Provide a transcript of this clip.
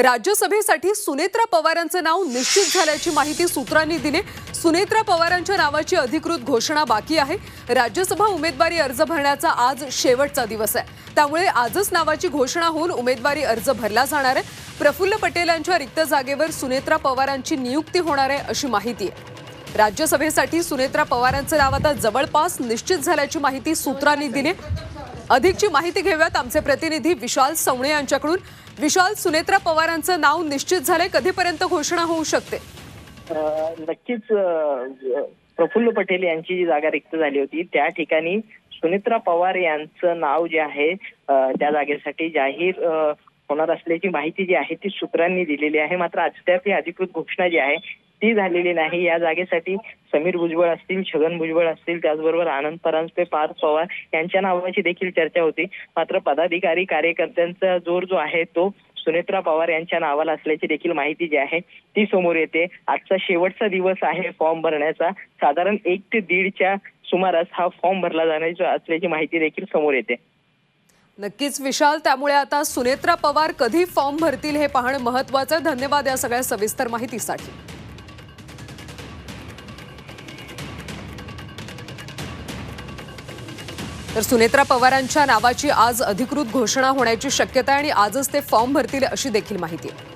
राज्यसभेसाठी सुनेत्रा पवारांचं नाव निश्चित झाल्याची माहिती सूत्रांनी दिली. सुनेत्रा पवारांच्या नावाची अधिकृत घोषणा बाकी आहे. राज्यसभा उमेदवारी अर्ज भरण्याचा आज शेवटचा दिवस आहे. त्यामुळे आजच नावाची घोषणा होऊन उमेदवारी अर्ज भरला जाणार आहे. प्रफुल्ल पटेल यांच्या रिक्त जागेवर सुनेत्रा पवारांची नियुक्ती होणार आहे अशी माहिती आहे. राज्यसभेसाठी सुनेत्रा पवारांचं नाव आता जवळपास निश्चित झाल्याची माहिती सूत्रांनी दिली. अधिकची माहिती घेऊयात. आमचे प्रतिनिधी विशाल सवणे यांच्याकडून. विशाल सुनेत्रा पवारांचं नाव निश्चित झालंय. कधीपर्यंत घोषणा होऊ शकते? नक्कीच प्रफुल्ल पटेल यांची जी जागा रिक्त झाली होती त्या ठिकाणी सुनित्रा पवार यांचं नाव जे आहे त्या जागेसाठी जाहीर होणार असल्याची माहिती जी आहे ती सूत्रांनी दिलेली आहे. मात्र अद्याप ही अधिकृत घोषणा जी आहे ती झालेली नाही. या जागेसाठी समीर भुजबळ असतील छगन भुजबळ असतील त्याचबरोबर आनंद परांजपे पार्थ पवार यांच्या नावाची देखील चर्चा होती. मात्र पदाधिकारी कार्यकर्त्यांचा जोर जो आहे तो सुनेत्रा पवार यांच्या नावाला असल्याची देखील माहिती जी आहे ती समोर येते. आजचा शेवटचा दिवस आहे फॉर्म भरण्याचा. साधारण एक ते दीडच्या सुमारास हा फॉर्म भरला जाण्याचा असल्याची माहिती देखील समोर येते. नक्कीच विशाल त्यामुळे आता सुनेत्रा पवार कधी फॉर्म भरतील हे पाहणं महत्वाचं धन्यवाद या सगळ्या सविस्तर माहितीसाठी. तर सुनेत्रा पवारांच्या नावाची आज अधिकृत घोषणा होण्याची शक्यता आहे आणि आजच ते फॉर्म भरतील अशी देखील माहिती आहे.